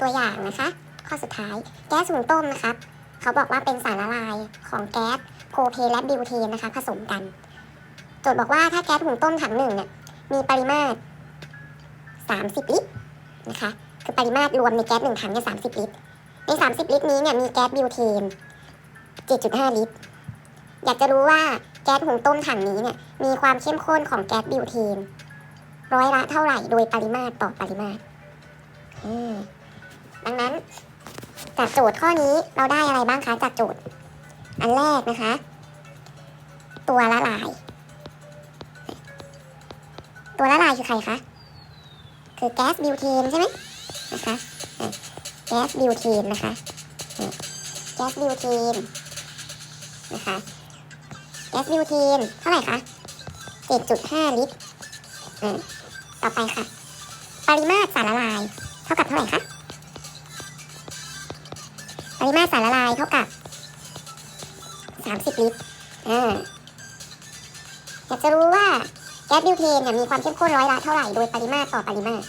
ตัวอย่างนะคะ ข้อสุดท้ายแก๊สหุงต้มนะครับ เขาบอกว่าเป็นสารละลายของแก๊สโพเพนและบิวเทนนะคะ ผสมกัน โจทย์บอกว่าถ้าแก๊สหุงต้มถังหนึ่งเนี่ยมีปริมาตร 30 ลิตรนะคะคือปริมาตรรวมในแก๊สหนึ่งถังเนี่ย30ลิตร ใน 30 ลิตรนี้เนี่ยมีแก๊สบิวเทน 7.5 ลิตร อยากจะรู้ว่าแก๊สหุงต้มถังนี้เนี่ยมีความเข้มข้นของแก๊สบิวเทน ร้อยละเท่าไหร่โดยปริมาตรต่อปริมาตรอืม ดังนั้น จากโจทย์ข้อนี้เราได้อะไรบ้างคะจากโจทย์ อันแรกนะคะ ตัวละลาย ตัวละลายคือใครคะคือแก๊สบิวเทนใช่ไหมนะคะแก๊สบิวเทนนะคะแก๊สบิวเทนนะคะแก๊สบิวเทนเท่าไหร่คะ7.5 ลิตรต่อไปค่ะ ปริมาตรสารละลาย เท่ากับเท่าไหร่คะ ริมาตรสารละลายเท่ากับ 30 ลิตรอ่าอยากจะรู้ว่าแก๊สบิวเทนเนี่ยมีความเข้มข้นร้อยละเท่าไหร่โดยปริมาตรต่อปริมาตร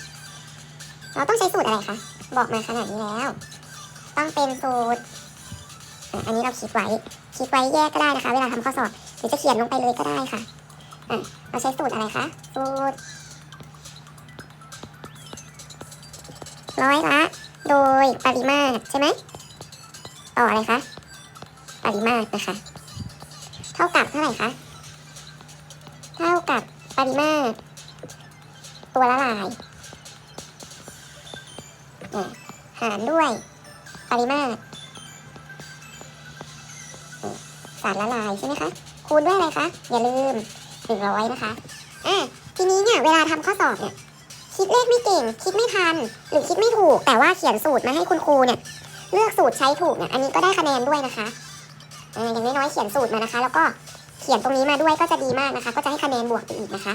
เราต้องใช้สูตรอะไรคะ บอกมาขนาดนี้แล้ว ต้องเป็นสูตร อันนี้เราคิดไว้คิดไว้แยกก็ได้นะคะ เวลาทำข้อสอบหรือจะเขียนลงไปเลยก็ได้คะ่ะเราใช้สูตรอะไรคะ สูตรร้อยละ โดยปริมาตรใช่ไหม ต่ออะไรคะ ปริมาตรนะคะ เท่ากับเท่าไหร่คะ เท่ากับปริมาตร ตัวละลายอะหารด้วย ปริมาตร สารละลายใช่ไหมคะ คูณด้วยอะไรคะ อย่าลืมหนึ่งร้อยนะคะ อะ ทีนี้เนี่ยเวลาทำข้อสอบเนี่ยคิดเลขไม่เก่ง คิดไม่ทัน หรือคิดไม่ถูก แต่ว่าเขียนสูตรมาให้คุณครูเนี่ย เลือกสูตรใช้ถูกเนี่ยอันนี้ก็ได้คะแนนด้วยนะคะอ่าอย่างน้อยๆเขียนสูตรมานะคะ แล้วก็เขียนตรงนี้มาด้วยก็จะดีมากนะคะ ก็จะให้คะแนนบวกไปอีกนะคะ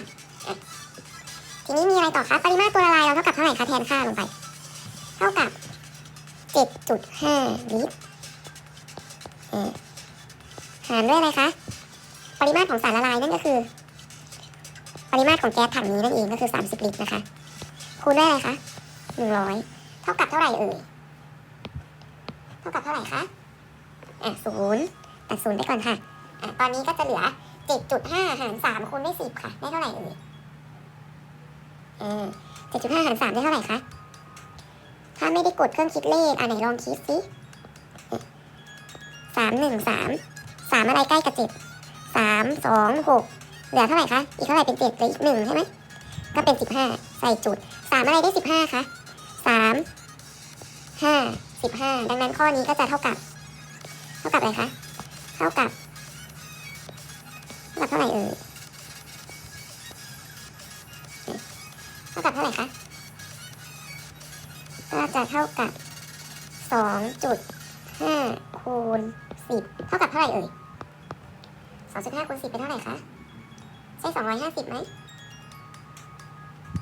ทีนี้มีอะไรต่อคะปริมาตรตัวละลายเราเท่ากับเท่าไหร่คะแทนค่าลงไป เท่ากับ 7.5 ลิตรอ่าหารด้วยอะไรคะ ปริมาตรของสารละลายนั่นก็คือ ปริมาตรของแก๊สถังนี้นั่นเองก็คือ 30 ลิตรนะคะ คูณด้วยอะไรคะ 100 เท่ากับเท่าไหร่เอ่ย เท่ากับเท่าไหร่คะอะศูนย์ตัดศูนย์ไปก่อนค่ะอะตอนนี้ก็จะเหลือ7.5หาร3คูณด้วย10ค่ะ ได้เท่าไหร่เอ่ยอ่า7.5หาร3ได้เท่าไหร่คะ ถ้าไม่ได้กดเครื่องคิดเลขอะไหนลองคิดสิสามหนึ่งสามสามอะไรใกล้กับเจ็ดสามสองหกเหลือเท่าไหร่คะ อีกเท่าไหร่เป็นเจ็ดเหลืออีกหนึ่งใช่ไหมก็เป็นสิบห้าใส่จุดสามอะไรได้สิบห้าคะสามห้า สิบห้าดังนั้นข้อนี้ก็จะเท่ากับ เท่ากับอะไรคะ เท่ากับเท่ากับเท่าไหร่เอ่ยเท่ากับเท่าไหร่คะก็จะเท่ากับสองจุดห้าคูณสิบเท่ากับเท่าไหร่เอ่ยสองจุดห้าคูณสิบเป็นเท่าไหร่คะใช่สองร้อยห้าสิบไหม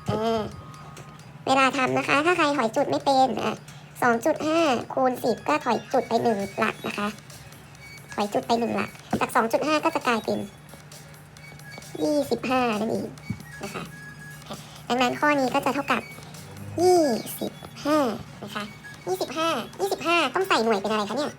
อ่าเวลาทำนะคะ ถ้าใครถอยจุดไม่เป็นอะ สองจุดห้าคูณสิบก็ถอยจุดไปหนึ่งหลักนะคะ ถอยจุดไปหนึ่งหลัก จากสองจุดห้าก็จะกลายเป็นยี่สิบห้านั่นเองนะคะ ดังนั้นข้อนี้ก็จะเท่ากับยี่สิบห้านะคะยี่สิบห้ายี่สิบห้าต้องใส่หน่วยเป็นอะไรคะเนี่ย